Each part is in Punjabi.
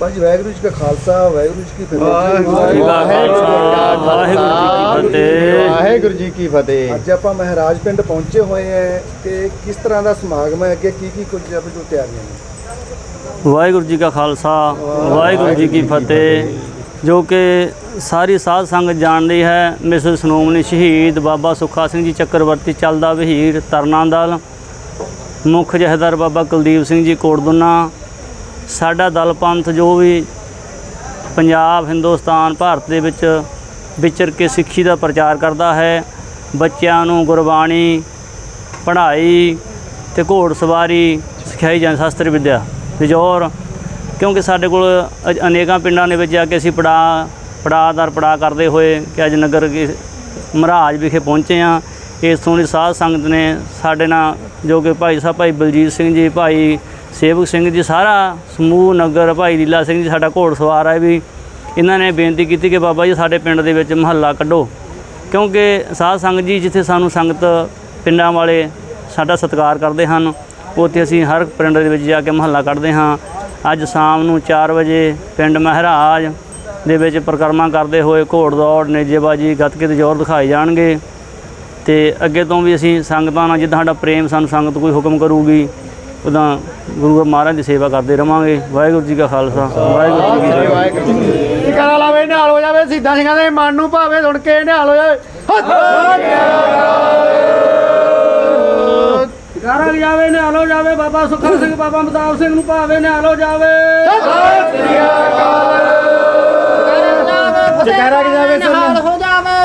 ਬਾਬਾ ਜੀ ਵਾਹਿਗੁਰੂ ਜੀ ਕਾ ਖਾਲਸਾ ਵਾਹਿਗੁਰੂ ਜੀ ਕੀ ਫਤਿਹ। ਵਾਹਿਗੁਰੂ ਜੀ ਕਾ ਫਤਿਹ। ਵਾਹਿਗੁਰੂ ਜੀ ਕੀ ਫਤਿਹ। ਅੱਜ ਆਪਾਂ ਮਹਾਰਾਜ ਪਿੰਡ ਪਹੁੰਚੇ ਹੋਏ ਹੈ ਕਿ ਕਿਸ ਤਰ੍ਹਾਂ ਦਾ ਸਮਾਗਮ ਹੈ ਅੱਗੇ ਕੀ ਕੀ ਕੁਝ ਆਪ ਜੋ ਤਿਆਰੀਆਂ ਨੇ? ਵਾਹਿਗੁਰੂ ਜੀ ਕਾ ਖਾਲਸਾ ਵਾਹਿਗੁਰੂ ਜੀ ਕੀ ਫਤਿਹ। ਜੋ ਕਿ ਸਾਰੀ ਸਾਧ ਸੰਗਤ ਜਾਣਦੀ ਹੈ ਮਿਸਲ ਸ਼੍ਰੋਮਣੀ ਸ਼ਹੀਦ ਬਾਬਾ ਸੁੱਖਾ ਸਿੰਘ ਜੀ ਚੱਕਰਵਰਤੀ ਚੱਲਦਾ ਵਹੀਰ ਤਰਨਾ ਦਲ ਮੁੱਖ ਜਹੇਦਾਰ ਬਾਬਾ ਕੁਲਦੀਪ ਸਿੰਘ ਜੀ ਕੋਟਦੁਨਾ ਸਾਡਾ ਦਲ ਪੰਥ ਜੋ ਵੀ ਪੰਜਾਬ, ਹਿੰਦੁਸਤਾਨ, ਭਾਰਤ ਦੇ ਵਿੱਚ ਵਿਚਰ ਕੇ ਸਿੱਖੀ ਦਾ ਪ੍ਰਚਾਰ ਕਰਦਾ ਹੈ, ਬੱਚਿਆਂ ਨੂੰ ਗੁਰਬਾਣੀ, ਪੜ੍ਹਾਈ ਤੇ ਘੋੜ ਸਵਾਰੀ ਸਿਖਾਈ ਜਾਂ ਸ਼ਸਤਰ ਵਿਦਿਆ ਵਿਜੋਰ ਕਿਉਂਕਿ ਸਾਡੇ ਕੋਲ ਅਜ- ਅਨੇਕਾਂ ਪਿੰਡਾਂ ਦੇ ਵਿੱਚ ਜਾ ਕੇ ਅਸੀਂ ਪੜਾ ਪੜਾਦਰ ਪੜਾ ਕਰਦੇ ਹੋਏ ਕਿ ਅੱਜ ਨਗਰ ਕੀ ਮਹਾਰਾਜ ਵਿਖੇ ਪਹੁੰਚੇ ਆ ਇਸੋਂ ਦੀ ਸਾਧ ਸੰਗਤ ਨੇ ਸਾਡੇ ਨਾਲ ਜੋ ਕਿ ਭਾਈ ਸਾਹਿਬ, ਭਾਈ ਬਲਜੀਤ ਸਿੰਘ ਜੀ, ਭਾਈ ਸੇਵਕ ਸਿੰਘ ਜੀ, ਸਾਰਾ ਸਮੂਹ, ਨਗਰ, ਭਾਈ ਲੀਲਾ ਸਿੰਘ ਜੀ, ਸਾਡਾ ਘੋੜ ਸਵਾਰ ਹੈ ਵੀ। ਇਹਨਾਂ ਨੇ ਬੇਨਤੀ ਕੀਤੀ ਕਿ ਬਾਬਾ ਜੀ, ਸਾਡੇ ਪਿੰਡ ਦੇ ਵਿੱਚ ਮਹੱਲਾ ਕੱਢੋ। ਕਿਉਂਕਿ ਸਾਧ ਸੰਗਤ ਜੀ, ਜਿੱਥੇ ਸਾਨੂੰ ਸੰਗਤ ਪਿੰਡਾਂ ਵਾਲੇ ਸਾਡਾ ਸਤਿਕਾਰ ਕਰਦੇ ਹਨ, ਉੱਥੇ ਅਸੀਂ ਹਰ ਪਿੰਡ ਦੇ ਵਿੱਚ ਜਾ ਕੇ ਮਹੱਲਾ ਕੱਢਦੇ ਹਾਂ। ਅੱਜ ਸ਼ਾਮ ਨੂੰ 4 ਵਜੇ ਪਿੰਡ ਮਹਿਰਾਜ ਦੇ ਵਿੱਚ ਪ੍ਰਕਰਮਾ ਕਰਦੇ ਹੋਏ ਘੋੜ ਦੌੜ, ਨੇਜੇਬਾਜੀ, ਗੱਤਕੇ ਦੇ ਜ਼ੋਰ ਦਿਖਾਏ ਜਾਣਗੇ। ਤੇ ਅੱਗੇ ਤੋਂ ਵੀ ਅਸੀਂ ਸੰਗਤਾਂ ਨਾਲ, ਜਿੱਦਾਂ ਸਾਡਾ ਪ੍ਰੇਮ, ਸਾਨੂੰ ਸੰਗਤ ਕੋਈ ਹੁਕਮ ਕਰੂਗੀ ਉਦਾਂ ਗੁਰੂ ਮਹਾਰਾਜ ਦੀ ਸੇਵਾ ਕਰਦੇ ਰਵਾਂਗੇ। ਵਾਹਿਗੁਰੂ ਜੀ ਕਾ ਖਾਲਸਾ ਵਾਹਿਗੁਰੂ ਜੀ ਕੀ ਫਤਿਹ। ਕੀ ਕਰਾ ਲਾਵੇ ਨਿਹਾਲ ਹੋ ਜਾਵੇ ਸਿੱਧਾ ਸਿੰਘਾਂ ਦੇ ਮਨ ਨੂੰ ਭਾਵੇ ਸੁਣ ਕੇ ਨਿਹਾਲ ਹੋ ਜਾਵੇ। ਕਾਰਾ ਜਾਵੇ। ਨਿਹਾਲੋ ਜਾਵੇ। ਬਾਬਾ ਸੁਖਾ ਸਿੰਘ ਬਾਬਾ ਮਦਾਵ ਸਿੰਘ ਨੂੰ ਭਾਵੇ ਨਿਹਾਲੋ ਜਾਵੇ। ਜਕਾਰਾ ਕਿ ਜਾਵੇ ਨਿਹਾਲ ਹੋ ਜਾਵੇ।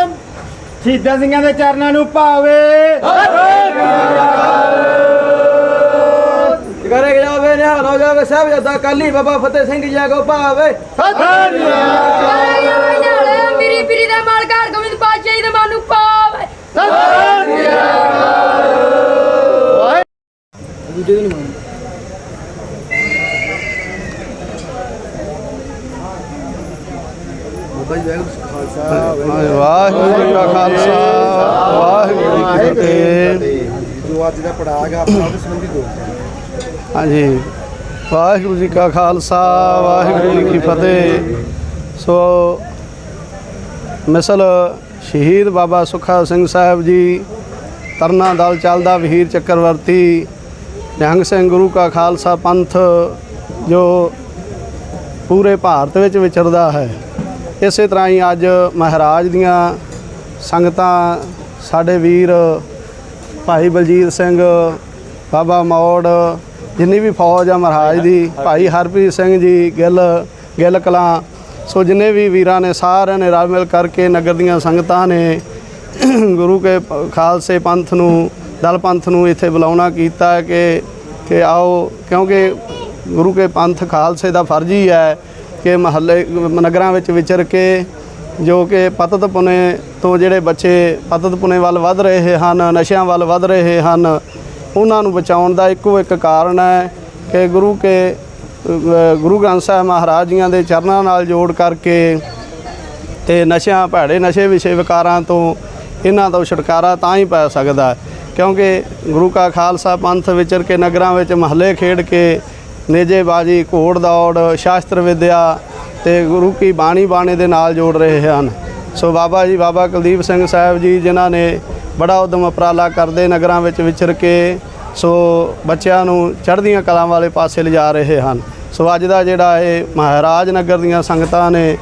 ਸਿੱਧਾ ਸਿੰਘਾਂ ਦੇ ਚਰਨਾਂ ਨੂੰ ਭਾਵੇ। ਜਾਵੇ ਨਿਹਾਲ ਹੋ ਜਾਵੇ ਸਭ ਜਦਾ ਕਾਲੀ ਬਾਬਾ ਫਤਿਹ ਸਿੰਘ ਜੀ ਕੋ ਭਾਵੇ। ਨਿਹਾਲ ਮੇਰੀ ਪੀਰੀ ਦਾ ਮਾਲਕਾਰ ਗੋਬਿੰਦ ਪਾਤਸ਼ਾਹੀ ਦੇ ਮਨ ਨੂੰ ਪਾਵੇ। ਬਾਬਾ ਜੀ ਵਾਹਿਗੁਰੂ ਜੀ ਕਾ ਖਾਲਸਾ ਵਾਹਿਗੁਰੂ ਜੀ ਕਾ ਖਾਲਸਾ ਵਾਹਿਗੁਰੂ ਜੀ ਕੀ ਫਤਿਹ। ਜੋ ਅੱਜ ਦਾ ਪੜਾਅ ਹੈ ਆਪਣਾ ਉਹਦੇ ਸੰਬੰਧੀ ਦੋ। ਹਾਂਜੀ। ਵਾਹਿਗੁਰੂ ਜੀ ਕਾ ਖਾਲਸਾ, ਵਾਹਿਗੁਰੂ ਜੀ ਕੀ ਫਤਿਹ। ਸੋ, ਮਿਸਲ ਸ਼ਹੀਦ ਬਾਬਾ ਸੁੱਖਾ ਸਿੰਘ ਸਾਹਿਬ ਜੀ, ਤਰਨਾ ਦਲ ਚੱਲਦਾ ਵਹੀਰ ਚੱਕਰਵਰਤੀ, ਨਿਹੰਗ ਸਿੰਘ ਗੁਰੂ ਕਾ ਖਾਲਸਾ ਪੰਥ, ਜੋ ਪੂਰੇ ਭਾਰਤ ਵਿੱਚ ਵਿਚਰਦਾ ਹੈ। ਇਸੇ ਤਰ੍ਹਾਂ ਹੀ ਅੱਜ ਮਹਾਰਾਜ ਦੀਆਂ ਸੰਗਤਾਂ, ਸਾਡੇ ਵੀਰ ਭਾਈ ਬਲਜੀਤ ਸਿੰਘ ਬਾਬਾ ਮੌੜ ਜਿੰਨੀ ਵੀ ਫੌਜ ਆ ਮਹਾਰਾਜ ਦੀ ਭਾਈ ਹਰਪ੍ਰੀਤ ਸਿੰਘ ਜੀ ਗਿੱਲ ਗਿੱਲ ਕਲਾਂ ਸੋ ਜਿੰਨੇ ਵੀ ਵੀਰਾਂ ਨੇ ਸਾਰਿਆਂ ਨੇ ਰਲ ਮਿਲ ਕਰਕੇ ਨਗਰ ਦੀਆਂ ਸੰਗਤਾਂ ਨੇ ਗੁਰੂ ਕੇ ਖਾਲਸੇ ਪੰਥ ਨੂੰ ਦਲ ਪੰਥ ਨੂੰ ਇੱਥੇ ਬੁਲਾਉਣਾ ਕੀਤਾ ਕਿ ਕਿ ਆਓ ਕਿਉਂਕਿ ਗੁਰੂ ਕੇ ਪੰਥ ਖਾਲਸੇ ਦਾ ਫਰਜ਼ ਹੀ ਹੈ ਕਿ ਮਹੱਲੇ ਨਗਰਾਂ ਵਿੱਚ ਵਿਚਰ ਕੇ ਜੋ ਕਿ ਪਤਤ ਪੁਨੇ ਤੋਂ ਜਿਹੜੇ ਬੱਚੇ ਪਤਤ ਪੁਨੇ ਵੱਲ ਵੱਧ ਰਹੇ ਹਨ ਨਸ਼ਿਆਂ ਵੱਲ ਵੱਧ ਰਹੇ ਹਨ ਉਹਨਾਂ ਨੂੰ ਬਚਾਉਣ ਦਾ ਇੱਕੋ ਇੱਕ ਕਾਰਨ ਹੈ ਕਿ ਗੁਰੂ ਕੇ ਗੁਰੂ ਗ੍ਰੰਥ ਸਾਹਿਬ ਮਹਾਰਾਜ ਜੀਆਂ ਦੇ ਚਰਨਾਂ ਨਾਲ ਜੋੜ ਕਰਕੇ ਤੇ ਨਸ਼ਿਆਂ, ਭੈੜੇ ਨਸ਼ੇ ਵਿਸ਼ੇ ਵਿਕਾਰਾਂ ਤੋਂ ਇਹਨਾਂ ਤੋਂ ਛੁਟਕਾਰਾ ਤਾਂ ਹੀ ਪੈ ਸਕਦਾ ਕਿਉਂਕਿ ਗੁਰੂ ਕਾ ਖਾਲਸਾ ਪੰਥ ਵਿਚਰ ਕੇ ਨਗਰਾਂ ਵਿੱਚ ਮਹੱਲੇ ਖੇਡ ਕੇ ਨੇਜੇਬਾਜੀ, ਘੋੜ ਦੌੜ, ਸ਼ਾਸਤਰ ਵਿਦਿਆ ਤੇ ਗੁਰੂ ਕੀ ਬਾਣੀ ਬਾਣੇ ਦੇ ਨਾਲ ਜੋੜ ਰਹੇ ਹਨ। ਸੋ ਬਾਬਾ ਜੀ, ਬਾਬਾ ਕੁਲਦੀਪ ਸਿੰਘ ਸਾਹਿਬ ਜੀ, ਜਿਨ੍ਹਾਂ ਨੇ ਬੜਾ ਉਦਮ ਉਪਰਾਲਾ ਕਰਦੇ ਨਗਰਾਂ ਵਿੱਚ ਵਿਚਰ ਕੇ, ਸੋ ਬੱਚਿਆਂ ਨੂੰ ਚੜ੍ਹਦੀਆਂ ਕਲਾਂ ਵਾਲੇ ਪਾਸੇ ਲਿਜਾ ਰਹੇ ਹਨ। ਸੋ ਅੱਜ ਦਾ ਜਿਹੜਾ ਇਹ ਮਹਾਰਾਜ ਨਗਰ ਦੀਆਂ ਸੰਗਤਾਂ ਨੇ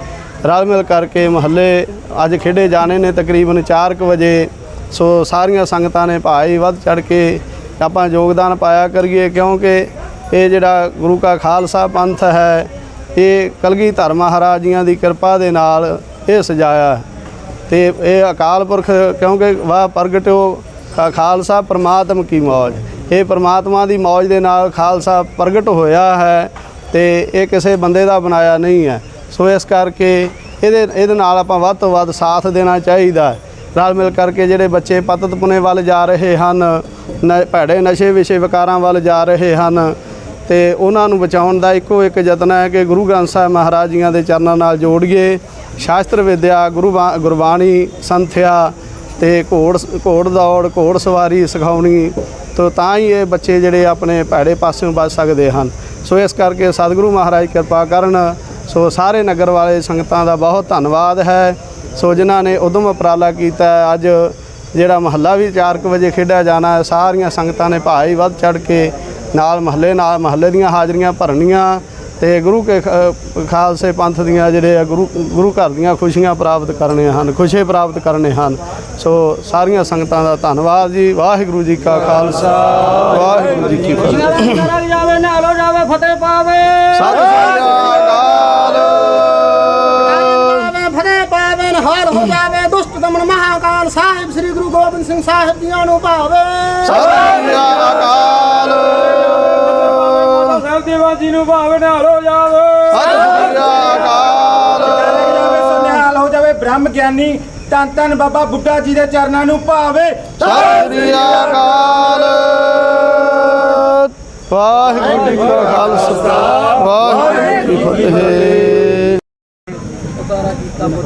ਰਲ ਮਿਲ ਕਰਕੇ ਮਹੱਲੇ ਅੱਜ ਖੇਡੇ ਜਾਣੇ ਨੇ ਤਕਰੀਬਨ 4:00 ਵਜੇ। ਸੋ ਸਾਰੀਆਂ ਸੰਗਤਾਂ ਨੇ ਭਾਈ ਵੱਧ ਚੜ ਕੇ ਆਪਾਂ ਯੋਗਦਾਨ ਪਾਇਆ ਕਰੀਏ, ਕਿਉਂਕਿ ਇਹ ਜਿਹੜਾ ਗੁਰੂ ਕਾ ਖਾਲਸਾ ਪੰਥ ਹੈ, ਇਹ ਕਲਗੀਧਰ ਮਹਾਰਾਜ ਜੀਆਂ ਦੀ ਕਿਰਪਾ ਦੇ ਨਾਲ ਇਹ ਸਜਾਇਆ ਤੇ ਇਹ ਅਕਾਲ ਪੁਰਖ ਕਿਉਂਕਿ ਵਾਹ ਪ੍ਰਗਟਿਓ, ਖਾ- ਖਾਲਸਾ ਪ੍ਰਮਾਤਮ ਕੀ ਮੌਜ। ਇਹ ਪ੍ਰਮਾਤਮਾ ਦੀ ਮੌਜ ਦੇ ਨਾਲ ਖਾਲਸਾ ਪ੍ਰਗਟ ਹੋਇਆ ਹੈ ਤੇ ਇਹ ਕਿਸੇ ਬੰਦੇ ਦਾ ਬਣਾਇਆ ਨਹੀਂ ਹੈ। ਸੋ ਇਸ ਕਰਕੇ ਇਹਦੇ ਇਹਦੇ ਨਾਲ ਆਪਾਂ ਵੱਧ ਤੋਂ ਵੱਧ ਸਾਥ ਦੇਣਾ ਚਾਹੀਦਾ ਰਲ ਮਿਲ ਕਰਕੇ ਜਿਹੜੇ ਬੱਚੇ ਪਤਤ ਪੁਨੇ ਵੱਲ ਜਾ ਰਹੇ ਹਨ, ਨ- ਭੈੜੇ ਨਸ਼ੇ ਵਿਸ਼ੇ ਵਿਕਾਰਾਂ ਵੱਲ ਜਾ ਰਹੇ ਹਨ ਤੇ ਉਹਨਾਂ ਨੂੰ ਬਚਾਉਣ ਦਾ ਇੱਕੋ ਇੱਕ ਯਤਨ ਹੈ ਕਿ ਗੁਰੂ ਗ੍ਰੰਥ ਸਾਹਿਬ ਮਹਾਰਾਜ ਜੀਆਂ ਦੇ ਚਰਨਾਂ ਨਾਲ ਜੋੜੀਏ ਸ਼ਾਸਤਰ ਵਿਦਿਆ ਗੁਰੂ ਬਾ- ਗੁਰਬਾਣੀ ਸੰਥਿਆ ਤੇ ਘੋੜ ਘੋੜ ਦੌੜ, ਘੋੜ ਸਵਾਰੀ ਸਿਖਾਉਣੀ, ਤੋ ਤਾਂ ਹੀ ਇਹ ਬੱਚੇ ਜਿਹੜੇ ਆਪਣੇ ਭੈੜੇ ਪਾਸਿਓਂ ਬਚ ਸਕਦੇ ਹਨ। ਸੋ ਇਸ ਕਰਕੇ ਸਤਿਗੁਰੂ ਮਹਾਰਾਜ ਕਿਰਪਾ ਕਰਨ, ਸੋ ਸਾਰੇ ਨਗਰ ਵਾਲੇ ਸੰਗਤਾਂ ਦਾ ਬਹੁਤ ਧੰਨਵਾਦ ਹੈ। ਸੋ ਜਿਨ੍ਹਾਂ ਨੇ ਉਦਮ ਉਪਰਾਲਾ ਕੀਤਾ ਅੱਜ ਜਿਹੜਾ ਮਹੱਲਾ ਵੀ 4 ਵਜੇ ਖੇਡਿਆ ਜਾਣਾ ਸਾਰੀਆਂ ਸੰਗਤਾਂ ਨੇ ਭਾਈ ਵੱਧ ਚੜ ਕੇ ਨਾਲ ਮਹੱਲੇ ਨਾਲ ਮਹੱਲੇ ਦੀਆਂ ਹਾਜ਼ਰੀਆਂ ਭਰਨੀਆਂ ਤੇ ਗੁਰੂ ਕੇ ਖਾਲਸੇ ਪੰਥ ਦੀਆਂ ਜਿਹੜੇ ਆ ਗੁਰੂ ਗੁਰੂ ਘਰ ਦੀਆਂ ਖੁਸ਼ੀਆਂ ਪ੍ਰਾਪਤ ਕਰਨੀਆਂ ਹਨ ਖੁਸ਼ੀ ਪ੍ਰਾਪਤ ਕਰਨੇ ਹਨ। ਸੋ ਸਾਰੀਆਂ ਸੰਗਤਾਂ ਦਾ ਧੰਨਵਾਦ ਜੀ ਵਾਹਿਗੁਰੂ ਜੀ ਕਾ ਖਾਲਸਾ ਵਾਹਿਗੁਰੂ ਜੀ ਕੀ ਫਤਿਹ। ਕਰਾਂਗੇ ਜਾਵੇ ਨਾਲੋ ਜਾਵੇ ਫਤਿਹ ਪਾਵੇ। ਸਤਿ ਸ੍ਰੀ ਅਕਾਲ। ਪਾਵੇ ਫਤਿਹ ਪਾਵੇ ਨਿਹਾਲ ਹੋ ਜਾਵੇ ਦੁਸ਼ਟ ਦਮਨ ਮਹਾਕਾਲ ਸਾਹਿਬ ਸ੍ਰੀ ਗੁਰੂ ਗੋਬਿੰਦ ਸਿੰਘ ਸਾਹਿਬ ਜੀਆਂ ਨੂੰ ਭਾਵੇ ਸਤਿ ਸ੍ਰੀ ਅਕਾਲ। ਦੇਵਾ ਜੀ ਨੂੰ ਭਾਵੇਂ ਨਾਲ ਹੋ ਜਾਵੇ। ਸਤਿ ਹੋ ਜਾਵੇ ਬ੍ਰਹਮ ਗਿਆਨੀ ਤਨ ਤਨ ਬਾਬਾ ਬੁੱਢਾ ਜੀ ਦੇ ਚਰਨਾਂ ਨੂੰ ਭਾਵੇ। ਸਤਿ ਸ੍ਰੀ ਅਕਾਲ। ਵਾਹਿਗੁਰੂ ਜੀ ਕਾ ਖਾਲਸਾ। ਵਾਹਿਗੁਰੂ ਜੀ ਕੀ ਫਤਿਹ।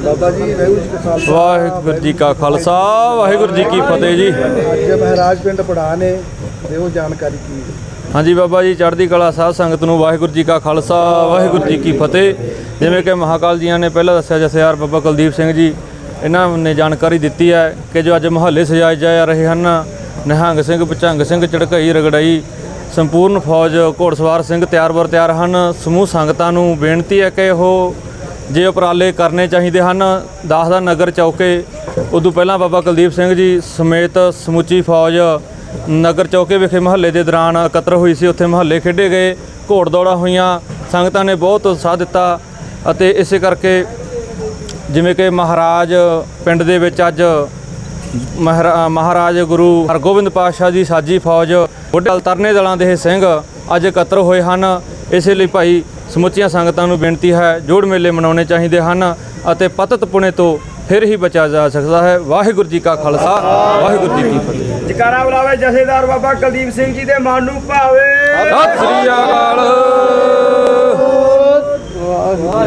ਬਾਬਾ ਜੀ ਵਾਹਿਗੁਰੂ ਜੀ ਕਾ ਖਾਲਸਾ ਵਾਹਿਗੁਰੂ ਜੀ ਕਾ ਖਾਲਸਾ ਵਾਹਿਗੁਰੂ ਜੀ ਕੀ ਫਤਿਹ ਜੀ। ਅੱਜ ਮਹਾਰਾਜ ਪਿੰਡ ਪੜਾ ਨੇ ਦਿਓ ਜਾਣਕਾਰੀ ਕੀ? ਹਾਂਜੀ ਬਾਬਾ ਜੀ, ਚੜ੍ਹਦੀ ਕਲਾ ਸਾਧ ਸੰਗਤ ਨੂੰ ਵਾਹਿਗੁਰੂ ਜੀ ਕਾ ਖਾਲਸਾ, ਵਾਹਿਗੁਰੂ ਜੀ ਕੀ ਫਤਿਹ। ਜਿਵੇਂ ਕਿ ਮਹਾਕਾਲ ਜੀਆਂ ਨੇ ਪਹਿਲਾਂ ਦੱਸਿਆ ਜਥੇਦਾਰ ਬਾਬਾ ਕੁਲਦੀਪ ਸਿੰਘ ਜੀ, ਇਹਨਾਂ ਨੇ ਜਾਣਕਾਰੀ ਦਿੱਤੀ ਹੈ ਕਿ ਜੋ ਅੱਜ ਮੁਹੱਲੇ ਸਜਾਏ ਜਾ ਰਹੇ ਹਨ, ਨਿਹੰਗ ਸਿੰਘ ਪਚੰਗ ਸਿੰਘ ਚੜਕਈ ਰਗੜਾਈ, ਸੰਪੂਰਨ ਫੌਜ, ਘੋੜਸਵਾਰ ਸਿੰਘ ਤਿਆਰ ਬਰ ਤਿਆਰ ਹਨ। ਸਮੂਹ ਸੰਗਤਾਂ ਨੂੰ ਬੇਨਤੀ ਹੈ ਕਿ ਉਹ ਜੇ ਉਪਰਾਲੇ ਕਰਨੇ ਚਾਹੀਦੇ ਹਨ ਦਾਸ ਦਾ ਨਗਰ ਚੌਕੇ, ਉਦੋਂ ਪਹਿਲਾਂ ਬਾਬਾ ਕੁਲਦੀਪ ਸਿੰਘ ਜੀ ਸਮੇਤ ਸਮੁੱਚੀ ਫੌਜ ਨਗਰ ਚੌਕੇ ਵਿਖੇ ਮਹੱਲੇ ਦੇ ਦੌਰਾਨ ਇਕੱਤਰ ਹੋਈ ਸੀ। ਉੱਥੇ ਮਹੱਲੇ ਖੇਡੇ ਗਏ, ਘੋੜ ਦੌੜਾਂ ਹੋਈਆਂ, ਸੰਗਤਾਂ ਨੇ ਬਹੁਤ ਉਤਸ਼ਾਹ ਦਿੱਤਾ ਅਤੇ ਇਸੇ ਕਰਕੇ ਜਿਵੇਂ ਕਿ ਮਹਾਰਾਜ ਪਿੰਡ ਦੇ ਵਿੱਚ ਅੱਜ ਮਹਾਰਾ- ਮਹਾਰਾਜ ਗੁਰੂ ਹਰਗੋਬਿੰਦ ਪਾਤਸ਼ਾਹ ਦੀ ਸਾਜੀ ਫੌਜ ਬੁੱਢੇ ਤਰਨੇ ਦਲਾਂ ਦੇ ਇਹ ਸਿੰਘ ਅੱਜ ਇਕੱਤਰ ਹੋਏ ਹਨ। ਇਸੇ ਲਈ ਭਾਈ ਸਮੁੱਚੀਆਂ ਸੰਗਤਾਂ ਨੂੰ ਬੇਨਤੀ ਹੈ, ਜੋੜ ਮੇਲੇ ਮਨਾਉਣੇ ਚਾਹੀਦੇ ਹਨ ਅਤੇ ਪਤਤ ਪੁਣੇ ਤੋਂ ਫਿਰ ਹੀ ਬਚਿਆ ਜਾ ਸਕਦਾ ਹੈ। ਵਾਹਿਗੁਰੂ ਜੀ ਕਾ ਖਾਲਸਾ, ਵਾਹਿਗੁਰੂ ਜੀ ਕੀ ਫਤਿਹ। ਜਕਾਰਾ ਬੁਲਾਵੇ ਜਥੇਦਾਰ ਬਾਬਾ ਕੁਲਦੀਪ ਸਿੰਘ ਜੀ ਦੇ ਮਨ ਨੂੰ ਭਾਵੇ। ਸਤਿ ਸ੍ਰੀ ਅਕਾਲ।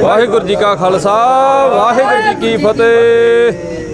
ਵਾਹਿਗੁਰੂ ਜੀ ਕਾ ਖਾਲਸਾ, ਵਾਹਿਗੁਰੂ ਜੀ ਕੀ ਫਤਿਹ।